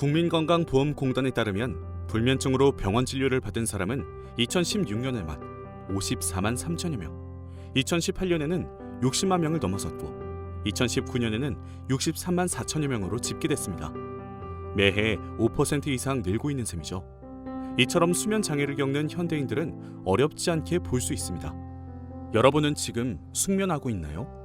국민건강보험공단에 따르면 불면증으로 병원 진료를 받은 사람은 2016년에 만 54만 3천여 명, 2018년에는 60만 명을 넘어섰고 2019년에는 63만 4천여 명으로 집계됐습니다. 매해 5% 이상 늘고 있는 셈이죠. 이처럼 수면 장애를 겪는 현대인들은 어렵지 않게 볼 수 있습니다. 여러분은 지금 숙면하고 있나요?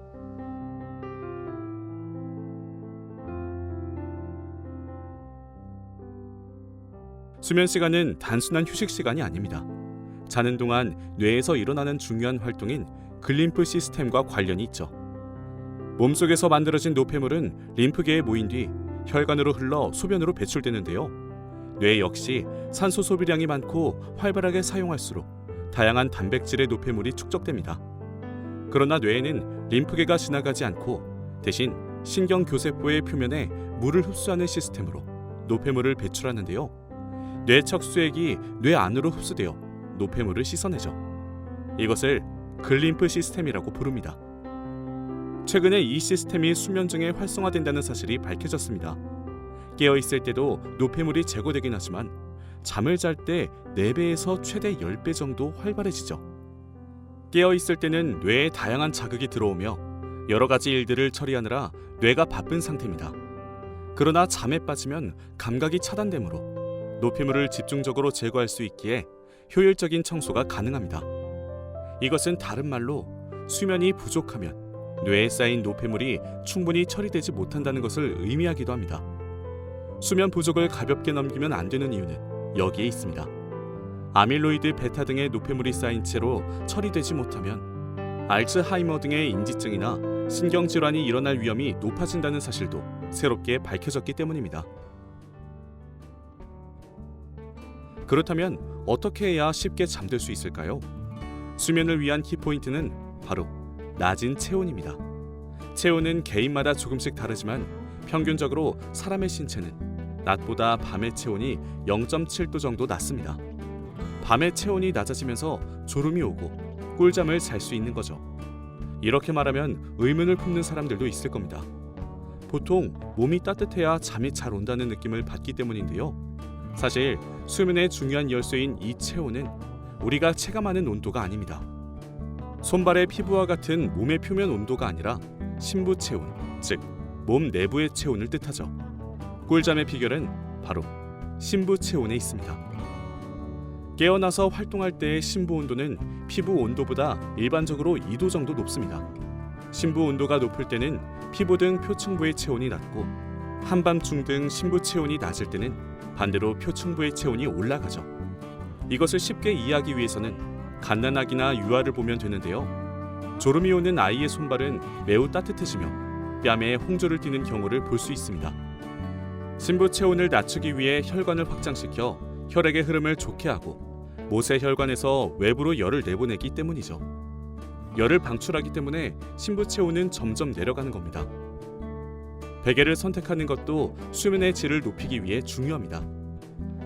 수면 시간은 단순한 휴식 시간이 아닙니다. 자는 동안 뇌에서 일어나는 중요한 활동인 글림프 시스템과 관련이 있죠. 몸속에서 만들어진 노폐물은 림프계에 모인 뒤 혈관으로 흘러 소변으로 배출되는데요. 뇌 역시 산소 소비량이 많고 활발하게 사용할수록 다양한 단백질의 노폐물이 축적됩니다. 그러나 뇌에는 림프계가 지나가지 않고 대신 신경교세포의 표면에 물을 흡수하는 시스템으로 노폐물을 배출하는데요. 뇌 척수액이 뇌 안으로 흡수되어 노폐물을 씻어내죠. 이것을 글림프 시스템이라고 부릅니다. 최근에 이 시스템이 수면 중에 활성화된다는 사실이 밝혀졌습니다. 깨어 있을 때도 노폐물이 제거되긴 하지만 잠을 잘 때 4배에서 최대 10배 정도 활발해지죠. 깨어 있을 때는 뇌에 다양한 자극이 들어오며 여러 가지 일들을 처리하느라 뇌가 바쁜 상태입니다. 그러나 잠에 빠지면 감각이 차단되므로 노폐물을 집중적으로 제거할 수 있기에 효율적인 청소가 가능합니다. 이것은 다른 말로 수면이 부족하면 뇌에 쌓인 노폐물이 충분히 처리되지 못한다는 것을 의미하기도 합니다. 수면 부족을 가볍게 넘기면 안 되는 이유는 여기에 있습니다. 아밀로이드 베타 등의 노폐물이 쌓인 채로 처리되지 못하면 알츠하이머 등의 인지증이나 신경질환이 일어날 위험이 높아진다는 사실도 새롭게 밝혀졌기 때문입니다. 그렇다면 어떻게 해야 쉽게 잠들 수 있을까요? 수면을 위한 키포인트는 바로 낮은 체온입니다. 체온은 개인마다 조금씩 다르지만 평균적으로 사람의 신체는 낮보다 밤의 체온이 0.7도 정도 낮습니다. 밤의 체온이 낮아지면서 졸음이 오고 꿀잠을 잘 수 있는 거죠. 이렇게 말하면 의문을 품는 사람들도 있을 겁니다. 보통 몸이 따뜻해야 잠이 잘 온다는 느낌을 받기 때문인데요. 사실 수면의 중요한 열쇠인 이 체온은 우리가 체감하는 온도가 아닙니다. 손발의 피부와 같은 몸의 표면 온도가 아니라 심부 체온, 즉 몸 내부의 체온을 뜻하죠. 꿀잠의 비결은 바로 심부 체온에 있습니다. 깨어나서 활동할 때의 심부 온도는 피부 온도보다 일반적으로 2도 정도 높습니다. 심부 온도가 높을 때는 피부 등 표층부의 체온이 낮고 한밤중 등 심부 체온이 낮을 때는 반대로 표층부의 체온이 올라가죠. 이것을 쉽게 이해하기 위해서는 갓난아기나 유아를 보면 되는데요. 졸음이 오는 아이의 손발은 매우 따뜻해지며 뺨에 홍조를 띠는 경우를 볼 수 있습니다. 심부 체온을 낮추기 위해 혈관을 확장시켜 혈액의 흐름을 좋게 하고 모세 혈관에서 외부로 열을 내보내기 때문이죠. 열을 방출하기 때문에 심부 체온은 점점 내려가는 겁니다. 베개를 선택하는 것도 수면의 질을 높이기 위해 중요합니다.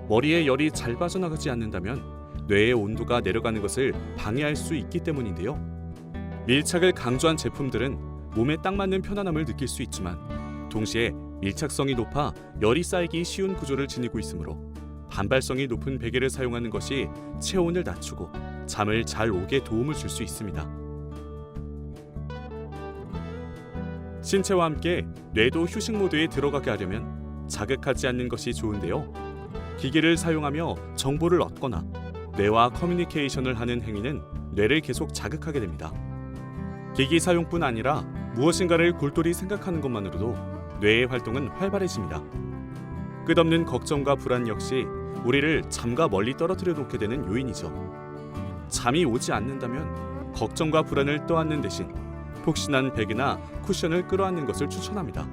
머리에 열이 잘 빠져나가지 않는다면 뇌의 온도가 내려가는 것을 방해할 수 있기 때문인데요. 밀착을 강조한 제품들은 몸에 딱 맞는 편안함을 느낄 수 있지만 동시에 밀착성이 높아 열이 쌓이기 쉬운 구조를 지니고 있으므로 반발성이 높은 베개를 사용하는 것이 체온을 낮추고 잠을 잘 오게 도움을 줄 수 있습니다. 신체와 함께 뇌도 휴식 모드에 들어가게 하려면 자극하지 않는 것이 좋은데요. 기기를 사용하며 정보를 얻거나 뇌와 커뮤니케이션을 하는 행위는 뇌를 계속 자극하게 됩니다. 기기 사용뿐 아니라 무엇인가를 골똘히 생각하는 것만으로도 뇌의 활동은 활발해집니다. 끝없는 걱정과 불안 역시 우리를 잠과 멀리 떨어뜨려 놓게 되는 요인이죠. 잠이 오지 않는다면 걱정과 불안을 떠안는 대신 폭신한 베개나 쿠션을 끌어안는 것을 추천합니다.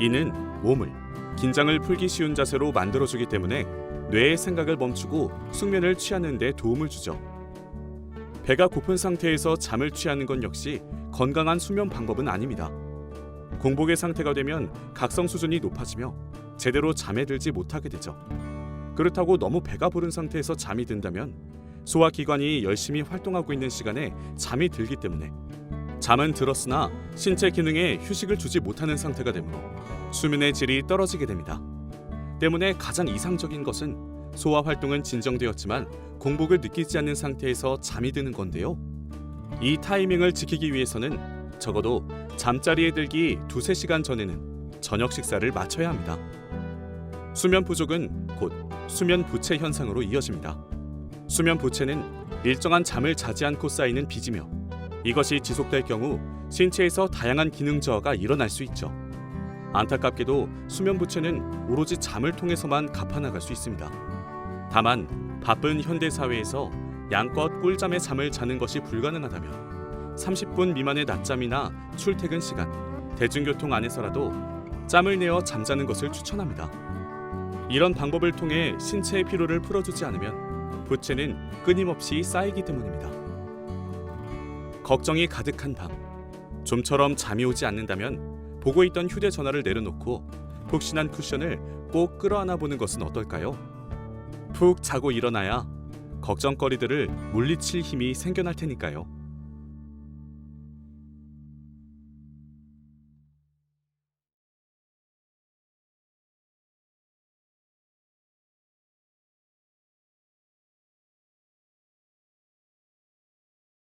이는 몸을 긴장을 풀기 쉬운 자세로 만들어주기 때문에 뇌의 생각을 멈추고 숙면을 취하는 데 도움을 주죠. 배가 고픈 상태에서 잠을 취하는 건 역시 건강한 수면 방법은 아닙니다. 공복의 상태가 되면 각성 수준이 높아지며 제대로 잠에 들지 못하게 되죠. 그렇다고 너무 배가 부른 상태에서 잠이 든다면 소화 기관이 열심히 활동하고 있는 시간에 잠이 들기 때문에 잠은 들었으나 신체 기능에 휴식을 주지 못하는 상태가 되므로 수면의 질이 떨어지게 됩니다. 때문에 가장 이상적인 것은 소화 활동은 진정되었지만 공복을 느끼지 않는 상태에서 잠이 드는 건데요. 이 타이밍을 지키기 위해서는 적어도 잠자리에 들기 두세 시간 전에는 저녁 식사를 마쳐야 합니다. 수면 부족은 곧 수면 부채 현상으로 이어집니다. 수면 부채는 일정한 잠을 자지 않고 쌓이는 빚이며 이것이 지속될 경우 신체에서 다양한 기능 저하가 일어날 수 있죠. 안타깝게도 수면 부채는 오로지 잠을 통해서만 갚아나갈 수 있습니다. 다만 바쁜 현대 사회에서 양껏 꿀잠의 잠을 자는 것이 불가능하다면 30분 미만의 낮잠이나 출퇴근 시간, 대중교통 안에서라도 짬을 내어 잠자는 것을 추천합니다. 이런 방법을 통해 신체의 피로를 풀어주지 않으면 부채는 끊임없이 쌓이기 때문입니다. 걱정이 가득한 밤, 좀처럼 잠이 오지 않는다면 보고 있던 휴대전화를 내려놓고 푹신한 쿠션을 꼭 끌어안아 보는 것은 어떨까요? 푹 자고 일어나야 걱정거리들을 물리칠 힘이 생겨날 테니까요.